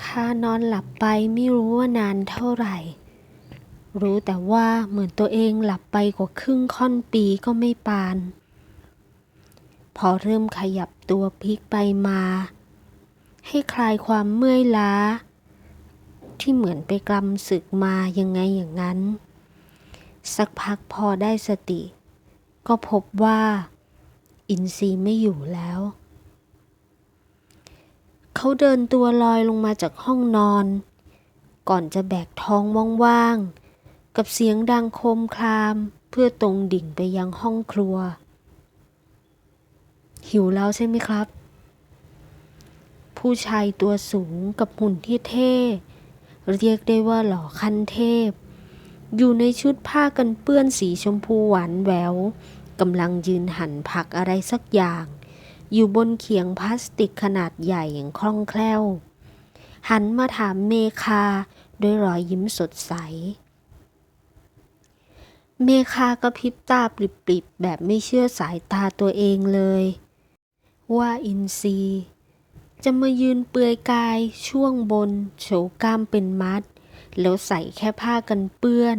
เมคานอนหลับไปไม่รู้ว่านานเท่าไหร่ รู้แต่ว่าเหมือนตัวเองหลับไปกว่าครึ่งค่อนปีก็ไม่ปาน พอเริ่มขยับตัวพลิกไปมา ให้คลายความเมื่อยล้า ที่เหมือนไปกลำศึกมายังไงอย่างนั้น สักพักพอได้สติ ก็พบว่า อินทรีย์ไม่อยู่แล้ว เขาเดินตัวลอยลงมาจากห้องนอน ก่อนจะแบกท้องว่างๆ กับเสียงดังโคมคลามเพื่อตรงดิ่งไปยังห้องครัว หิวแล้วใช่ไหมครับ ผู้ชายตัวสูงกับหุ่นที่เท่ เรียกได้ว่าหล่อขั้นเทพ อยู่ในชุดผ้ากันเปื้อนสีชมพูหวานแหววกำลังยืนหันผักอะไรสักอย่าง อยู่บนเขียงพลาสติกขนาดใหญ่อย่างคล่องแคล่ว หันมาถามเมคาด้วยรอยยิ้มสดใส เมคากระพริบตาปริบๆแบบไม่เชื่อสายตาตัวเองเลย ว่าอินซีจะมายืนเปลือยกายช่วงบน โฉกล้ามเป็นมัด แล้วใส่แค่ผ้ากันเปื้อน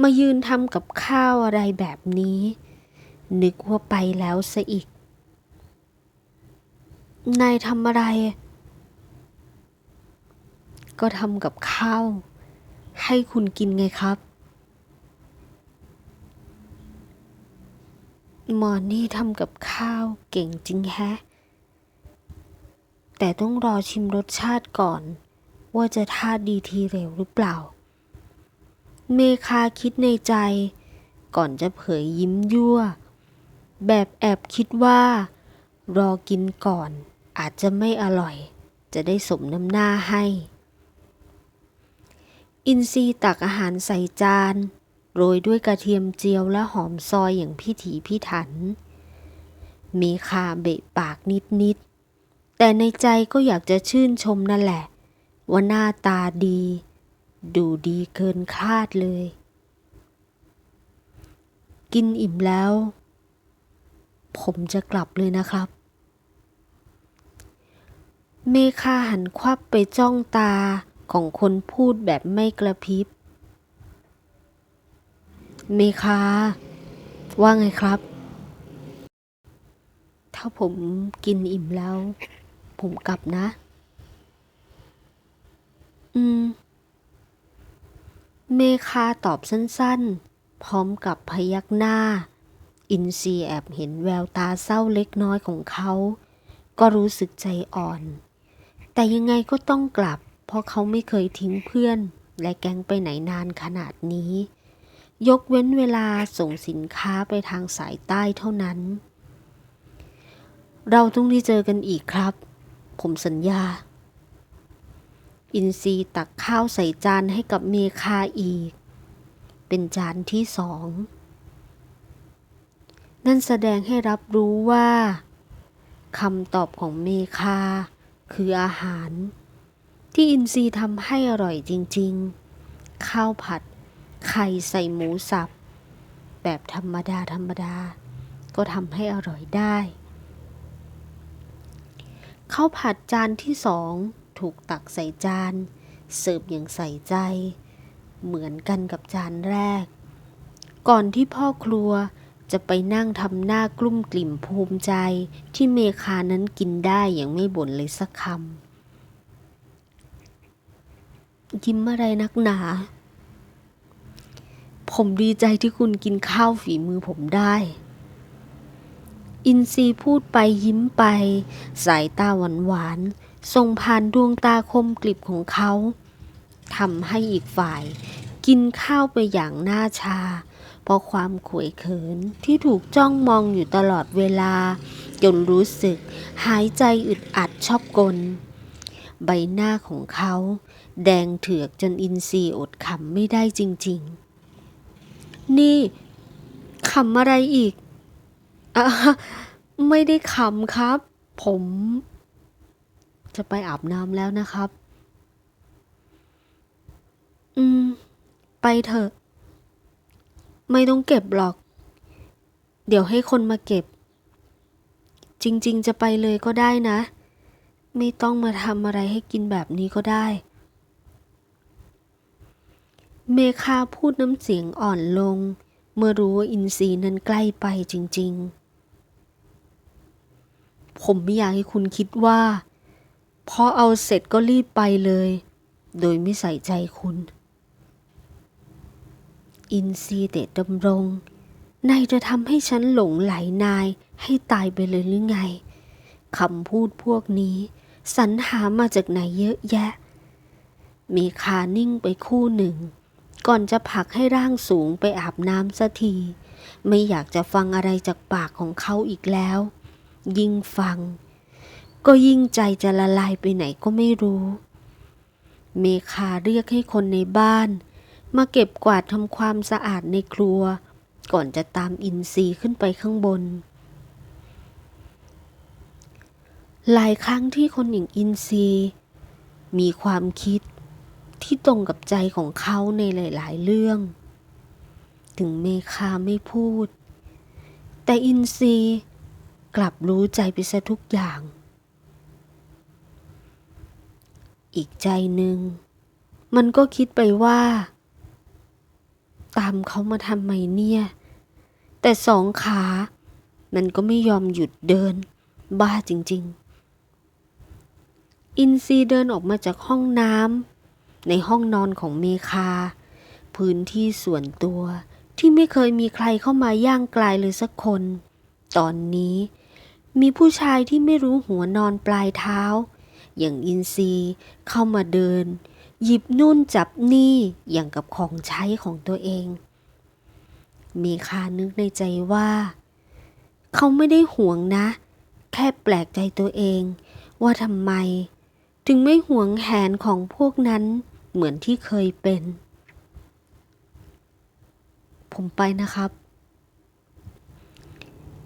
มายืนทำกับข้าวอะไรแบบนี้ นึกว่าไปแล้วซะอีก นายทำอะไร ก็ทำกับข้าว ให้คุณกินไงครับ หมอนี่ทำกับข้าวเก่งจริงแฮะ แต่ต้องรอชิมรสชาติก่อน ว่าจะท่าดีทีเร็วหรือเปล่า เมคาคิดในใจ ก่อนจะเผยยิ้มยั่ว แบบแอบคิดว่ารอกินก่อน อาจจะไม่อร่อย จะได้สมน้ำหน้าให้ อินซีตักอาหารใส่จาน โรยด้วยกระเทียมเจียวและหอมซอยอย่างพิถีพิถันเมคาเบะปากนิดๆ แต่ในใจก็อยากจะชื่นชมนั่นแหละ ว่าหน้าตาดี ดูดีเกินคาดเลย กินอิ่มแล้ว ผมจะกลับเลยนะครับ เมคาหันควับไปจ้องตาของคนพูดแบบไม่กระพริบ เมคาว่าไงครับ ถ้าผมกินอิ่มแล้ว ผมกลับนะ อืม เมคาตอบสั้นๆ พร้อมกับพยักหน้า อินซีแอบเห็นแววตาเศร้าเล็กน้อยของเขา ก็รู้สึกใจอ่อน แต่ยังไงก็ต้องกลับ เพราะเขาไม่เคยทิ้งเพื่อน และแก๊งไปไหนนานขนาดนี้ ยกเว้นเวลาส่งสินค้าไปทางสายใต้เท่านั้น เราต้องได้เจอกันอีกครับ ผมสัญญา อินซีตักข้าวใส่จานให้กับเมคาอีก เป็นจานที่สอง นั่นแสดงให้รับรู้ว่าคำตอบของเมคา คืออาหาร ที่อินซีทำให้อร่อยจริงๆ ข้าวผัด ไข่ใส่หมูสับ แบบธรรมดาธรรมดา ก็ทำให้อร่อยได้ข้าวผัดจานที่สองถูกตักใส่จาน เสิร์ฟอย่างใส่ใจ เหมือนกันกับจานแรก ก่อนที่พ่อครัว จะไปนั่งทำหน้ากลุ้มกลิ่มภูมิใจ ที่เมคานั้นกินได้อย่างไม่บ่นเลยสักคำ ยิ้มอะไรนักหนา ผมดีใจที่คุณกินข้าวฝีมือผมได้ อินซีพูดไปยิ้มไป สายตาหวานหวานๆส่งผ่านดวงตาคมกลิบของเขาทำให้อีกฝ่าย กินข้าวไปอย่างหน้าชา เพราะความขวยเขินที่ถูกจ้องมองอยู่ตลอดเวลา จนรู้สึกหายใจอึดอัดชอบกล ใบหน้าของเขา แดงเถือกจนอินทรีย์อดขำไม่ได้จริง ๆ นี่ขำอะไรอีกอไม่ได้ขำครับ ผม จะไปอาบน้ำแล้วนะครับ อืม ไปเถอะ ไม่ต้องเก็บหรอก เดี๋ยวให้คนมาเก็บ จริง ๆ จะไปเลยก็ได้นะ ไม่ต้องมาทำอะไรให้กินแบบนี้ก็ได้ เมคาพูดน้ำเสียงอ่อนลง เมื่อรู้ว่าอินทรีนั้นใกล้ไปจริง ๆ ผมไม่อยากให้คุณคิดว่าพอเอาเสร็จก็รีบไปเลย โดยไม่ใส่ใจคุณ อินทรีย์เดชดำรง นายจะทำให้ฉันหลงไหลนายให้ตายไปเลยหรือไงคำพูดพวกนี้สรรหามาจากไหนเยอะแยะ มีคานิ่งไปคู่หนึ่ง ก่อนจะผลักให้ร่างสูงไปอาบน้ำสักที ไม่อยากจะฟังอะไรจากปากของเขาอีกแล้ว ยิ่งฟัง ก็ยิ่งใจจะละลายไปไหนก็ไม่รู้ เมคาเรียกให้คนในบ้าน มาเก็บกวาดทำความสะอาดในครัว ก่อนจะตามอินซีขึ้นไปข้างบน หลายครั้งที่คนอย่างอินซีมีความคิดที่ตรงกับใจของเขาในหลาย ๆ เรื่อง ถึงเมคาไม่พูด แต่อินซีกลับรู้ใจไปซะทุกอย่าง อีกใจหนึ่ง มันก็คิดไปว่า ตามเขามาทำไมเนี่ย แต่สองขา มันก็ไม่ยอมหยุดเดิน บ้าจริง ๆ อินซีเดินออกมาจากห้องน้ำในห้องนอนของเมคา พื้นที่ส่วนตัวที่ไม่เคยมีใครเข้ามาย่างกลายเลยสักคน ตอนนี้มีผู้ชายที่ไม่รู้หัวนอนปลายเท้า อย่างอินซีเข้ามาเดิน หยิบนุ่นจับนี่อย่างกับของใช้ของตัวเองเมคานึกในใจว่า เขาไม่ได้ห่วงนะ แค่แปลกใจตัวเอง ว่าทำไม ถึงไม่ห่วงแหนของพวกนั้นเหมือนที่เคยเป็น ผมไปนะครับ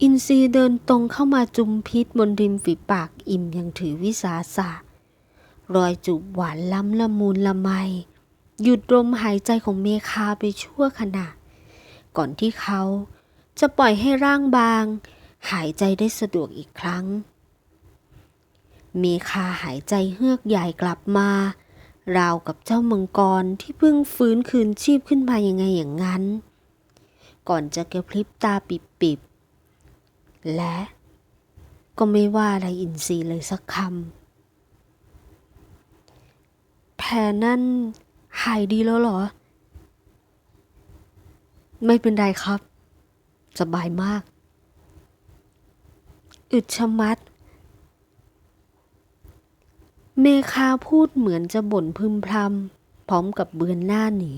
อินซีเดินตรงเข้ามาจุมพิษบนริมฝีปากอิ่มอย่างถือวิสาสะ รอยจูบหวานล้ำละมุนละไม หยุดลมหายใจของเมคาไปชั่วขณะ ก่อนที่เขาจะปล่อยให้ร่างบาง หายใจได้สะดวกอีกครั้ง เมคาหายใจเฮือกใหญ่กลับมา ราวกับเจ้ามังกรที่เพิ่งฟื้นคืนชีพขึ้นมายังไงอย่างนั้น ก่อนจะกระพริบตาปิบๆและก็ไม่ว่าอะไรอินทรีย์เลยสักคำ แผลนั่นหายดีแล้วเหรอ ไม่เป็นไรครับ สบายมาก อึดชะมัด เมคาพูดเหมือนจะบ่นพึมพำพร้อมกับเบือนหน้าหนี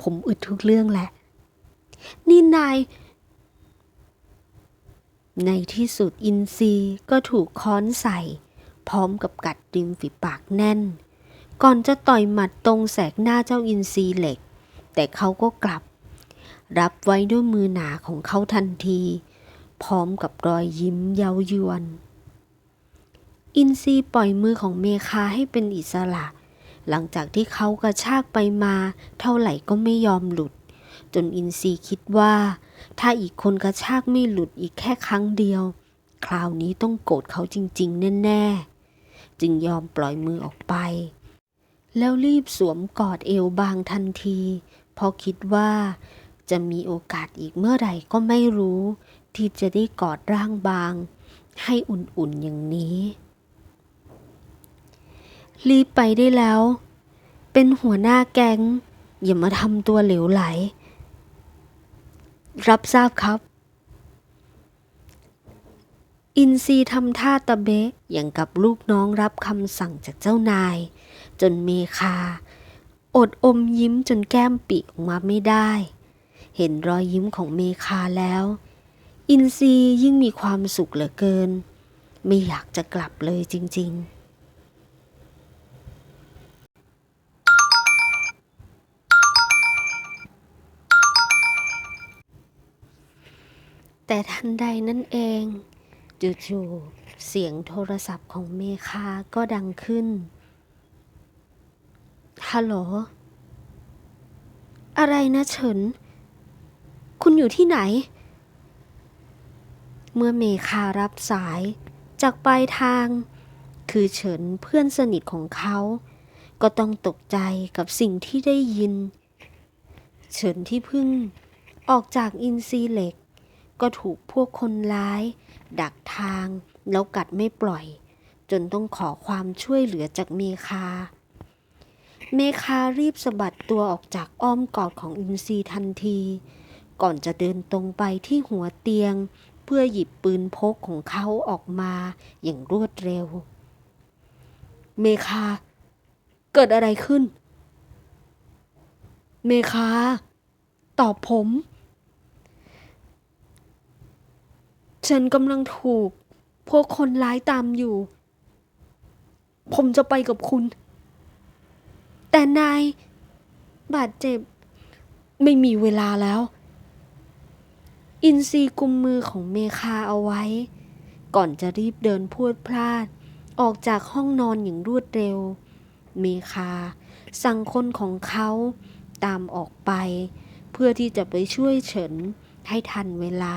ผมอึดทุกเรื่องแหละ นี่นาย ในที่สุดอินซีก็ถูกค้อนใส่ พร้อมกับกัดริมฝีปากแน่น ก่อนจะต่อยหมัดตรงแสกหน้าเจ้าอินซีเหล็ก แต่เขาก็กลับ รับไว้ด้วยมือหนาของเขาทันที พร้อมกับรอยยิ้มเย้ายวน อินซีปล่อยมือของเมคาให้เป็นอิสระ หลังจากที่เขากระชากไปมาเท่าไหร่ก็ไม่ยอมหลุด จนอินซีคิดว่า ถ้าอีกคนกระชากไม่หลุดอีกแค่ครั้งเดียว คราวนี้ต้องโกรธเขาจริง ๆ แน่ ๆ จึงยอมปล่อยมือออกไป แล้วรีบสวมกอดเอวบางทันที เพราะคิดว่าจะมีโอกาสอีกเมื่อไหร่ก็ไม่รู้ ที่จะได้กอดร่างบาง ให้อุ่นๆอย่างนี้ รีบไปได้แล้ว เป็นหัวหน้าแก๊งอย่ามาทำตัวเหลวไหล รับทราบครับ อินซีทำท่าตะเบะอย่างกับลูกน้องรับคำสั่งจากเจ้านาย จนเมคา อดอมยิ้มจนแก้มปีออกมาไม่ได้ เห็นรอยยิ้มของเมคาแล้ว อินซียิ่งมีความสุขเหลือเกิน ไม่อยากจะกลับเลยจริง ๆแต่ทันใดนั่นเอง จู่ๆเสียงโทรศัพท์ของเมคาก็ดังขึ้น ฮัลโหล อะไรนะเฉิน คุณอยู่ที่ไหน เมื่อเมคารับสายจากปลายทาง คือเฉินเพื่อนสนิทของเขา ก็ต้องตกใจกับสิ่งที่ได้ยิน เฉินที่เพิ่งออกจากอินซีเหล็ก ก็ถูกพวกคนร้าย ดักทาง แล้วกัดไม่ปล่อย จนต้องขอความช่วยเหลือจากเมคา เมคารีบสะบัดตัวออกจากอ้อมกอดของอินซีทันที ก่อนจะเดินตรงไปที่หัวเตียง เพื่อหยิบปืนพกของเขาออกมาอย่างรวดเร็ว เมคา เกิดอะไรขึ้น เมคา ตอบผม ฉันกำลังถูก พวกคนร้ายตามอยู่ ผมจะไปกับคุณ แต่นาย บาดเจ็บ ไม่มีเวลาแล้ว อินซีกุมมือของเมคาเอาไว้ ก่อนจะรีบเดินพรวดพลาด ออกจากห้องนอนอย่างรวดเร็ว เมคา สั่งคนของเขาตามออกไป เพื่อที่จะไปช่วยเฉินให้ทันเวลา